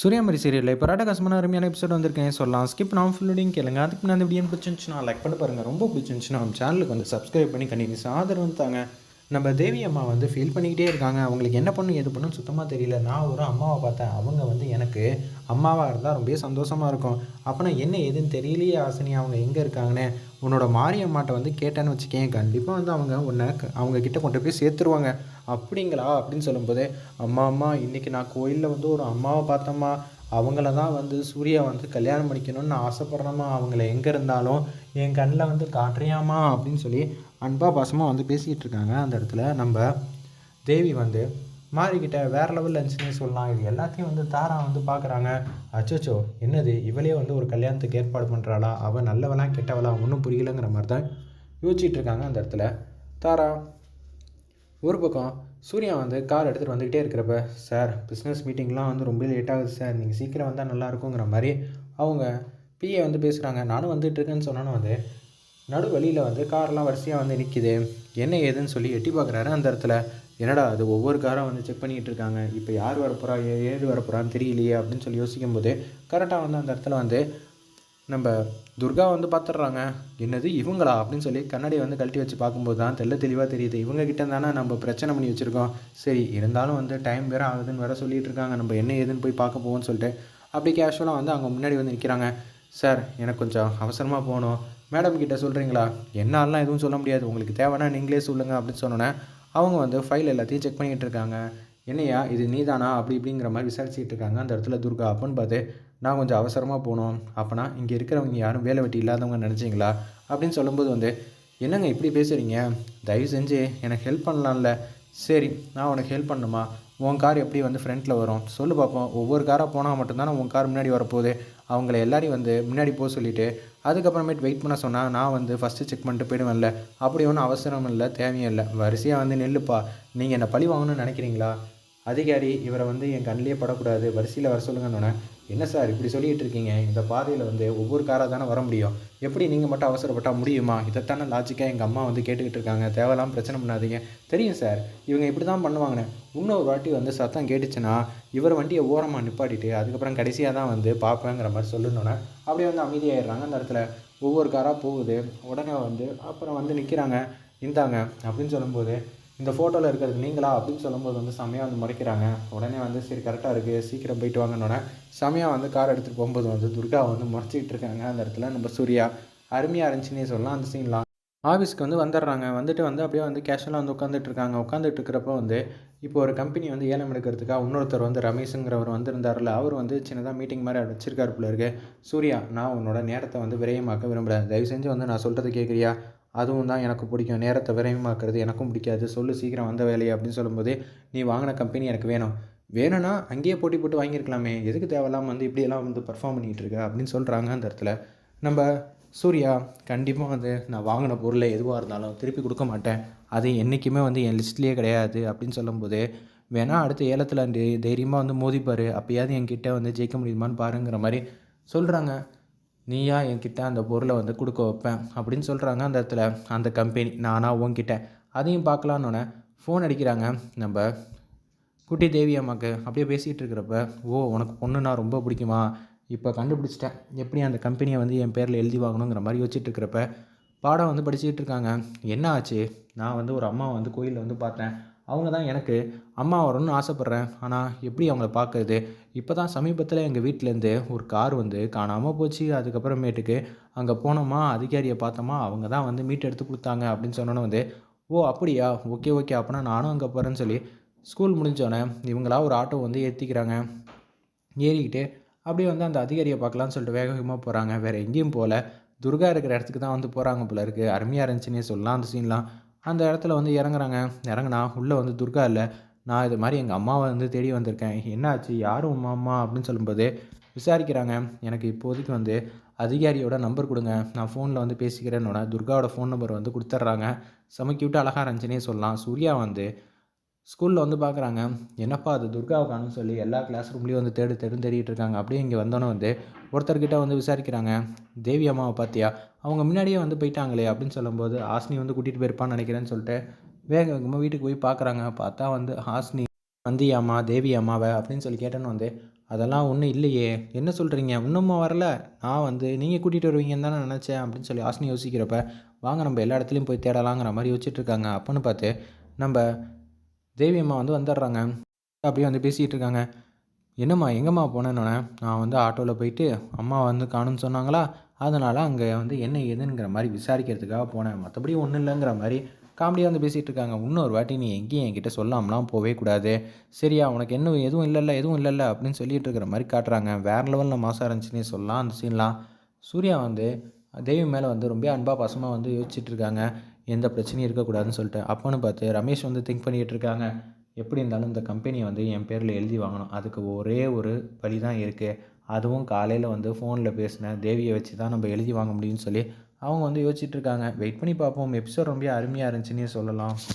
சூரியமரி சீரியலில் இப்போ ராடகாசமான அருமையான எபிசோட் வந்திருக்கேன். சொல்லலாம். ஸ்கிப் நான் ஃபுல்லோடையும் கேளுங்க. அதுக்கு நான் அந்த வீடியோ பிடிச்சிருந்துச்சுன்னா லைக் பண்ணி பாருங்கள் ரொம்ப பிடிச்சிருந்துச்சுன்னா நம்ம சேனலுக்கு வந்து சப்ஸ்கிரைப் பண்ணி கண்டினியூஸ் ஆதரவு தாங்க. நம்ம தேவி அம்மா வந்து ஃபீல் பண்ணிக்கிட்டே இருக்காங்க. அவங்களுக்கு என்ன பண்ணும் எது பண்ணும் சுத்தமாக தெரியல. நான் ஒரு அம்மாவை பார்த்தேன். அவங்க வந்து எனக்கு அம்மாவாக இருந்தால் ரொம்ப சந்தோஷமாக இருக்கும். அப்போனா என்ன ஏதுன்னு தெரியலையே ஆசினி. அவங்க எங்கே இருக்காங்கன்னு. உன்னோட மாரியம்மாட்ட வந்து கேட்டேன்னு வச்சுக்கேன். கண்டிப்பாக வந்து அவங்க உன்னை க- அவங்க கிட்ட கொண்டு போய் சேர்த்துருவாங்க. அப்படிங்களா? அப்படின்னு சொல்லும்போது அம்மா அம்மா இன்றைக்கி நான் கோயிலில் வந்து ஒரு அம்மாவை பார்த்தம்மா. அவங்கள தான் வந்து சூர்யா வந்து கல்யாணம் பண்ணிக்கணும்னு நான் ஆசைப்பட்றேம்மா. அவங்கள எங்கே இருந்தாலும் என் கண்ணில் வந்து காட்டுறியாமா அப்படின்னு சொல்லி அன்பா பாசமாக வந்து பேசிக்கிட்டு இருக்காங்க அந்த இடத்துல. நம்ம தேவி வந்து மாறிக்கிட்ட வேறு லெவலில் இருந்துச்சுன்னே சொல்லலாம். இது எல்லாத்தையும் வந்து தாரா வந்து பார்க்குறாங்க அச்சோச்சோ என்னது? இவளே வந்து ஒரு கல்யாணத்துக்கு ஏற்பாடு பண்ணுறாளா அவள் நல்லவளா கெட்டவளா? ஒன்றும் புரியலங்கிற மாதிரி தான் யோசிச்சுட்டு இருக்காங்க அந்த இடத்துல. தாரா ஒரு பக்கம் சூர்யா வந்து கார் எடுத்துகிட்டு வந்துக்கிட்டே இருக்கிறப்ப சார் பிஸ்னஸ் மீட்டிங்லாம் வந்து ரொம்ப லேட் ஆகுது சார். நீங்கள் சீக்கிரம் வந்தால் நல்லா இருக்குங்கிற மாதிரி அவங்க பிஏ வந்து பேசுகிறாங்க நானும் வந்துட்டு இருக்கேன்னு சொன்னாலும் வந்து நடு வழியில் வந்து கார்லாம் வரிசையாக வந்து நிற்கிது என்ன ஏதுன்னு சொல்லி எட்டி பார்க்குறாரு அந்த இடத்துல. என்னடா அது ஒவ்வொரு காராக வந்து செக் பண்ணிகிட்டு இருக்காங்க. இப்போ யார் வரப்போகிறா ஏது வரப்போகிறான்னு தெரியலையே அப்படின்னு சொல்லி யோசிக்கும் போது கரெக்டாக வந்து அந்த இடத்துல வந்து நம்ம துர்கா வந்து பார்த்துட்றாங்க என்னது இவங்களா? அப்படின்னு சொல்லி கண்ணாடியை வந்து கழட்டி வச்சு பார்க்கும்போது தான் தெள்ள தெளிவாக தெரியுது. இவங்ககிட்ட தானே நம்ம பிரச்சனை பண்ணி வச்சுருக்கோம். சரி இருந்தாலும் வந்து டைம் வேறு ஆகுதுன்னு வேற சொல்லிட்டு இருக்காங்க. நம்ம என்ன ஏதுன்னு போய் பார்க்க போவோம்னு சொல்லிட்டு அப்படி கேஷுவலாக வந்து அவங்க முன்னாடி வந்து நிற்கிறாங்க சார் எனக்கு கொஞ்சம் அவசரமாக போகணும். மேடம் கிட்ட சொல்கிறீங்களா என்னாலாம் எதுவும் சொல்ல முடியாது. உங்களுக்கு தேவைன்னா நீங்களே சொல்லுங்கள் அப்படின்னு சொன்னோன்னே அவங்க வந்து ஃபைல் எல்லாத்தையும் செக் பண்ணிக்கிட்டு இருக்காங்க. என்னையா இது நீதானா? அப்படி இப்படிங்கிற மாதிரி விசாரிச்சுட்டு இருக்காங்க அந்த இடத்துல துர்கா. அப்பன்னு பார்த்து நான் கொஞ்சம் அவசரமாக போகணும். அப்போனா இங்கே இருக்கிறவங்க யாரும் வேலை வெட்டி இல்லாதவங்க நினச்சிங்களா? அப்படின்னு சொல்லும்போது வந்து என்னங்க இப்படி பேசுகிறீங்க தயவு செஞ்சு எனக்கு ஹெல்ப் பண்ணலாம்ல. சரி நான் உனக்கு ஹெல்ப் பண்ணுமா உன் கார் எப்படி வந்து ஃப்ரண்ட்டில் வரும்? சொல்லு பார்ப்போம் ஒவ்வொரு காராக போனால் மட்டும்தானே உன் கார் முன்னாடி வரப்போகுது. அவங்கள எல்லாரையும் வந்து முன்னாடி போக சொல்லிவிட்டு அதுக்கப்புறமேட்டு வெயிட் பண்ண சொன்னால் நான் வந்து ஃபஸ்ட்டு செக் பண்ணிட்டு போயிடுவேன்ல. அப்படி ஒன்றும் அவசரம் இல்லை தேவையும் இல்லை. வரிசையாக வந்து நெல்லுப்பா. நீங்கள் என்னை பழி வாங்கணும்னு நினைக்கிறீங்களா? அதிகாரி இவரை வந்து என் கண்ணிலே படக்கூடாது வரிசையில் வர சொல்லுங்கன்னொன்னே என்ன சார் இப்படி சொல்லிட்டு இருக்கீங்க? இந்த பாதையில் வந்து ஒவ்வொரு காராக தானே வர முடியும்? எப்படி நீங்கள் மட்டும் அவசரப்பட்டால் முடியுமா? இதைத்தானே லாஜிக்காக எங்கள் அம்மா வந்து கேட்டுக்கிட்டு இருக்காங்க. தேவையில்லாம பிரச்சனை பண்ணாதீங்க. தெரியும் சார். இவங்க இப்படி தான் பண்ணுவாங்கன்னு. இன்னொரு வாட்டி வந்து சத்தம் கேட்டுச்சுன்னா இவர் வண்டியை ஓரமாக நிப்பாட்டிட்டு அதுக்கப்புறம் கடைசியாக தான் வந்து பார்ப்பேங்கிற மாதிரி சொல்லணுன்னே அப்படியே வந்து அமைதியாகிடுறாங்க அந்த இடத்துல. ஒவ்வொரு காராக போகுது. உடனே வந்து அப்புறம் வந்து நிற்கிறாங்க இந்தாங்க அப்படின்னு சொல்லும்போது இந்த ஃபோட்டோவில் இருக்கிறது நீங்களா அப்படின்னு சொல்லும்போது வந்து செம்மையாக வந்து முறைக்கிறாங்க. உடனே வந்து சரி கரெக்டாக இருக்குது சீக்கிரம் போயிட்டு வாங்கினோடனே செம்மையாக வந்து கார் எடுத்துகிட்டு போகும்போது வந்து துர்கா வந்து முறைச்சிக்கிட்டு இருக்காங்க அந்த இடத்துல. நம்ம சூர்யா அருமையாக இருந்துச்சுன்னே சொல்லலாம் அந்த சீன்லாம் ஆஃபீஸ்க்கு வந்து வந்துடுறாங்க. வந்துட்டு வந்து அப்படியே வந்து கேஷுவலாக வந்து உட்காந்துட்டு இருக்காங்க. உட்காந்துட்டு இருக்கிறப்ப வந்து இப்போ ஒரு கம்பெனி வந்து ஏலம் எடுக்கிறதுக்காக இன்னொருத்தர் வந்து ரமேஷுங்கிறவர் வந்திருந்தார்ல அவர் வந்து சின்னதாக மீட்டிங் மாதிரி வச்சிருக்காரு போல இருக்கு. சூர்யா நான் உன்னோட நேரத்தை வந்து விரயமாக்க விரும்புகிறேன் தயவு செஞ்சு வந்து நான் சொல்கிறது கேட்குறியா அதுவும் தான் எனக்கு பிடிக்கும். நேரத்தை விரைவமாக்குறது எனக்கும் பிடிக்காது. சொல்லு சீக்கிரம் வந்த வேலையை அப்படின்னு சொல்லும்போது நீ வாங்கின கம்பெனி எனக்கு வேணும். வேணும்னா அங்கேயே போட்டி போட்டு வாங்கியிருக்கலாமே. எதுக்கு தேவையில்லாம வந்து இப்படியெல்லாம் வந்து பர்ஃபார்ம் பண்ணிகிட்டு இருக்க? அப்படின்னு சொல்கிறாங்க அந்த இடத்துல. நம்ம சூர்யா கண்டிப்பாக வந்து நான் வாங்கின பொருளை எதுவாக இருந்தாலும் திருப்பி கொடுக்க மாட்டேன். அது என்றைக்குமே வந்து என் லிஸ்ட்லேயே கிடையாது. அப்படின்னு சொல்லும்போது வேணா அடுத்த ஏலத்தில் தைரியமாக வந்து மோதிப்பார். அப்போயாவது என்கிட்ட வந்து ஜெயிக்க முடியுமான்னு பாருங்கிற மாதிரி சொல்கிறாங்க நீயா என்கிட்ட அந்த பொருளை வந்து கொடுக்க வைப்பேன் அப்படின்னு சொல்கிறாங்க அந்த இடத்துல. அந்த கம்பெனி நானா உங்ககிட்ட அதையும் பார்க்கலான்னொன்னே ஃபோன் அடிக்கிறாங்க. நம்ம குட்டி தேவி அம்மாக்கு அப்படியே பேசிகிட்டு இருக்கிறப்ப ஓ உனக்கு பொண்ணுனா ரொம்ப பிடிக்குமா? இப்போ கண்டுபிடிச்சிட்டேன். எப்படி அந்த கம்பெனியை வந்து என் பேரில் எழுதி வாங்கணுங்கிற மாதிரி யோசிச்சுட்டு இருக்கிறப்ப பாடம் வந்து படிச்சுக்கிட்டு இருக்காங்க. என்ன ஆச்சு? நான் வந்து ஒரு அம்மா வந்து கோயிலில் வந்து பார்த்தேன். அவங்க தான் எனக்கு அம்மா வரணும்னு ஆசைப்பட்றேன். ஆனால் எப்படி அவங்கள பார்க்கறது? இப்போ தான் சமீபத்தில் எங்கள் வீட்டிலேருந்து ஒரு கார் வந்து காணாமல் போச்சு. அதுக்கப்புறமேட்டுக்கு அங்கே போனோமா அதிகாரியை பார்த்தோமா அவங்க தான் வந்து மீட் எடுத்து கொடுத்தாங்க அப்படின்னு சொன்னோன்னே வந்து ஓ அப்படியா? Okay okay. அப்போனா நானும் அங்கே போகிறேன்னு சொல்லி ஸ்கூல் முடிஞ்சோடனே இவங்களா ஒரு ஆட்டோ வந்து ஏற்றிக்கிறாங்க ஏறிக்கிட்டு அப்படியே வந்து அந்த அதிகாரியை பார்க்கலான்னு சொல்லிட்டு வேக வேகமாக போகிறாங்க வேறு எங்கேயும் போகல துர்கா இருக்கிற இடத்துக்கு தான் வந்து போகிறாங்க போல இருக்குது அருமையாக இருந்துச்சுன்னே சொல்லலாம் அந்த சீன்லாம் அந்த இடத்துல வந்து இறங்குறாங்க. இறங்குனா உள்ளே வந்து துர்கா இல்லை. நான் இது மாதிரி எங்கள் அம்மாவை வந்து தேடி வந்திருக்கேன். என்னாச்சு? யாரும் உமா அம்மா அப்படின்னு சொல்லும்போது விசாரிக்கிறாங்க. எனக்கு இப்போதைக்கு வந்து அதிகாரியோட நம்பர் கொடுங்க. நான் ஃபோனில் வந்து பேசிக்கிறேன்னோட துர்காவோட ஃபோன் நம்பர் வந்து கொடுத்துட்றாங்க செம விட்டு அழகாக இருந்துச்சுன்னே சொல்லலாம். சூர்யா வந்து ஸ்கூலில் வந்து பார்க்குறாங்க என்னப்பா அது துர்காவை காணும்னு சொல்லி எல்லா கிளாஸ் ரூம்லேயும் வந்து தேடு தேடுன்னு தேடிட்டு இருக்காங்க. அப்படியே இங்கே வந்தோன்னே வந்து ஒருத்தர்கிட்ட வந்து விசாரிக்கிறாங்க தேவி அம்மாவை பார்த்தியா அவங்க முன்னாடியே வந்து போயிட்டாங்களே அப்படின்னு சொல்லும்போது ஹாஸ்னி வந்து கூட்டிகிட்டு போயிருப்பான்னு நினைக்கிறேன்னு சொல்லிட்டு வேக வேகமாக வீட்டுக்கு போய் பார்க்குறாங்க பார்த்தா வந்து ஹாஸ்னி வந்தியாம்மா தேவி அம்மாவை அப்படின்னு சொல்லி கேட்டேன்னு வந்து அதெல்லாம் ஒன்றும் இல்லையே. என்ன சொல்கிறீங்க இன்னுமா வரல? நான் வந்து நீங்கள் கூட்டிகிட்டு வருவீங்கன்னு தானே நினச்சேன் அப்படின்னு சொல்லி ஹாசினி யோசிக்கிறப்ப வாங்க நம்ம எல்லா இடத்துலையும் போய் தேடலாங்கிற மாதிரி யோசிச்சுட்ருக்காங்க அப்புடின்னு அப்போன்னு பார்த்து நம்ம தேவி அம்மா வந்து வந்துடுறாங்க. அப்படியே வந்து பேசிகிட்டு இருக்காங்க. என்னம்மா எங்கம்மா போனேன்னொன்னே நான் வந்து ஆட்டோவில் போயிட்டு அம்மா வந்து காணும்னு சொன்னாங்களா? அதனால் அங்கே வந்து என்ன ஏதுங்கிற மாதிரி விசாரிக்கிறதுக்காக போனேன். மற்றபடி ஒன்றும் இல்லைங்கிற மாதிரி காமெடியாக வந்து பேசிகிட்டு இருக்காங்க. இன்னொரு வாட்டி நீ எங்கேயும் என்கிட்ட சொல்லாமலாம் போவே கூடாது. சரியா உனக்கு என்ன எதுவும் இல்லைல்ல எதுவும் இல்லைல்ல அப்படின்னு சொல்லிட்டு இருக்கிற மாதிரி காட்டுறாங்க. வேறு லெவலில் மாசாக இருந்துச்சுன்னே சொல்லலாம் அந்த சீன்லாம் சூர்யா வந்து தேவி மேலே வந்து ரொம்ப அன்பாக பாசமாக வந்து யோசிச்சுட்டு இருக்காங்க. எந்த பிரச்சனையும் இருக்கக்கூடாதுன்னு சொல்லிட்டு அப்போன்னு பார்த்து ரமேஷ் வந்து திங்க் பண்ணிகிட்டு இருக்காங்க எப்படி இருந்தாலும் இந்த கம்பெனியை வந்து என் பேரில் எழுதி வாங்கணும். அதுக்கு ஒரே ஒரு வழி தான் இருக்குது அதுவும் காலையில் வந்து ஃபோனில் பேசின தேவியை வச்சு தான் நம்ம எழுதி வாங்க முடியும்னு சொல்லி அவங்க வந்து யோசிச்சுட்டு இருக்காங்க வெயிட் பண்ணி பார்ப்போம். எபிசோட் ரொம்ப அருமையாக இருந்துச்சுன்னே சொல்லலாம்.